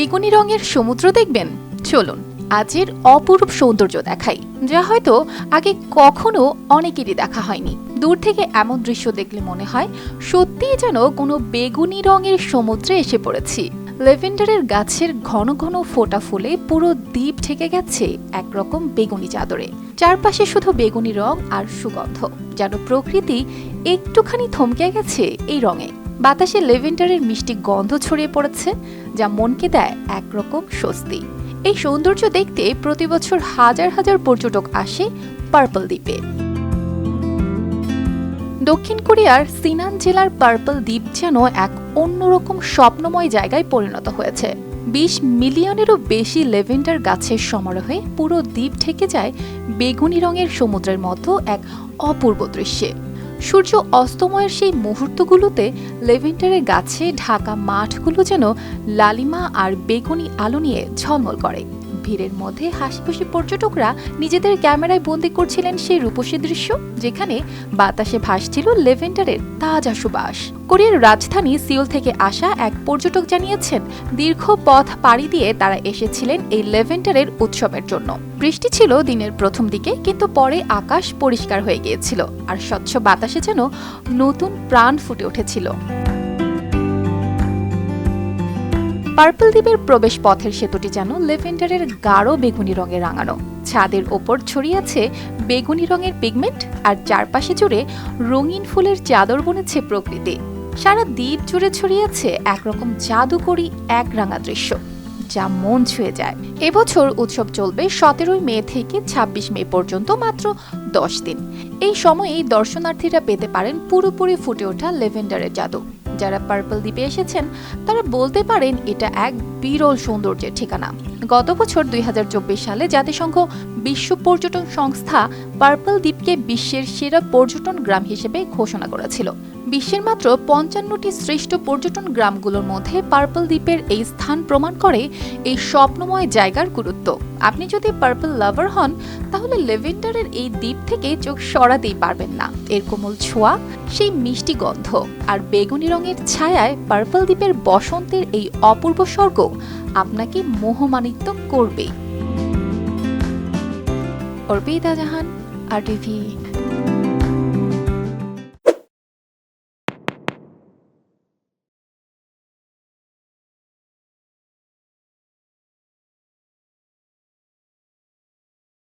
বেগুনি রঙের সমুদ্র দেখবেন? চলুন, আজের অপরূপ সৌন্দর্য দেখাই, যা হয়তো আগে কখনো অনেকেরই দেখা হয়নি। দূর থেকে এমন দৃশ্য দেখলে মনে হয় সত্যিই যেন কোনো বেগুনি রঙের সমুদ্রে এসে পড়েছি। লেভেন্ডারের গাছের ঘন ঘন ফোটা ফুলে পুরো দ্বীপ ঢেকে গেছে একরকম বেগুনি চাদরে। চারপাশে শুধু বেগুনি রং আর সুগন্ধ, যেন প্রকৃতি একটুখানি থমকে গেছে এই রঙে। বাতাসে লেভেন্ডারের মিষ্টি গন্ধ ছড়িয়ে পড়েছে, যা মনকে দেয় একরকম স্বস্তি। এই সৌন্দর্য দেখতে প্রতি বছর হাজার হাজার পর্যটক আসে পার্পল দ্বীপে। দক্ষিণ কোরিয়ার সিনান জেলার পার্পল দ্বীপ যেন এক অন্যরকম স্বপ্নময় জায়গায় পরিণত হয়েছে। বিশ মিলিয়নেরও বেশি লেভেন্ডার গাছের সমারোহে পুরো দ্বীপ ঢেকে যায় বেগুনি রঙের সমুদ্রের মতো এক অপূর্ব দৃশ্যে। সূর্য অস্তময়ের সেই মুহূর্তগুলোতে লেভেন্ডারের গাছে ঢাকা মাঠগুলো যেন লালিমা আর বেগুনি আলো নিয়ে ঝলমল করে। ভিড়ের মধ্যে হাসিখুশি পর্যটকরা নিজেদের ক্যামেরায় বন্দি করছিলেন সেই রূপসী দৃশ্য, যেখানে বাতাসে ভাসছিল লেভেন্ডারের তাজা সুবাস। কোরিয়ার রাজধানী সিওল থেকে আসা এক পর্যটক জানিয়েছেন, দীর্ঘ পথ পাড়ি দিয়ে তারা এসেছিলেন এই লেভেন্ডারের উৎসবের জন্য। বৃষ্টি ছিল দিনের প্রথম দিকে, কিন্তু পরে আকাশ পরিষ্কার হয়ে গিয়েছিল, আর স্বচ্ছ বাতাসে যেন নতুন প্রাণ ফুটে উঠেছিল। পার্পল দ্বীপের প্রবেশ পথের সেতুটি যেন লেভেন্ডারের গাঢ় বেগুনি রঙে রাঙানো। ছাদের ওপর ছড়িয়ে আছে বেগুনি রঙের পিগমেন্ট আর চারপাশে জুড়ে রঙিন ফুলের চাদর বনেছে প্রকৃতি। সারা দ্বীপ জুড়ে ছড়িয়ে আছে একরকম জাদুকরি এক রাঙা দৃশ্য, যা মন ছুঁয়ে যায়। এবছর উৎসব চলবে সতেরোই মে থেকে ২৬ মে পর্যন্ত মাত্র দশ দিন। এই সময়েই দর্শনার্থীরা পেতে পারেন পুরোপুরি ফুটে ওঠা লেভেন্ডারের জাদু। যারা পার্পল দ্বীপে এসেছেন, তারা বলতে পারেন এটা এক বিরল সৌন্দর্যের ঠিকানা। গত বছর দুই হাজার চব্বিশ সালে জাতিসংঘ বিশ্ব পর্যটন সংস্থা পার্পল দ্বীপকে বিশ্বের সেরা পর্যটন গ্রাম হিসেবে ঘোষণা করেছিল। বিশ্বের মাত্র পঞ্চান্নটি শ্রেষ্ঠ পর্যটন গ্রামগুলোর মধ্যে পার্পল দ্বীপের এই স্থান প্রমাণ করে এই স্বপ্নময় জায়গার গুরুত্ব। আপনি যদি পার্পল লাভার হন, তাহলে লেভেন্ডারের এই দ্বীপ থেকে চোখ সরাতেই পারবেন না। এর কোমল ছোঁয়া, সেই মিষ্টি গন্ধ আর বেগুনি রঙের ছায়ায় পার্পল দ্বীপের বসন্তের এই অপূর্ব স্বর্গ আপনাকে মোহমানিত্য করবেই অর্পিতা জাহান, আর টিভি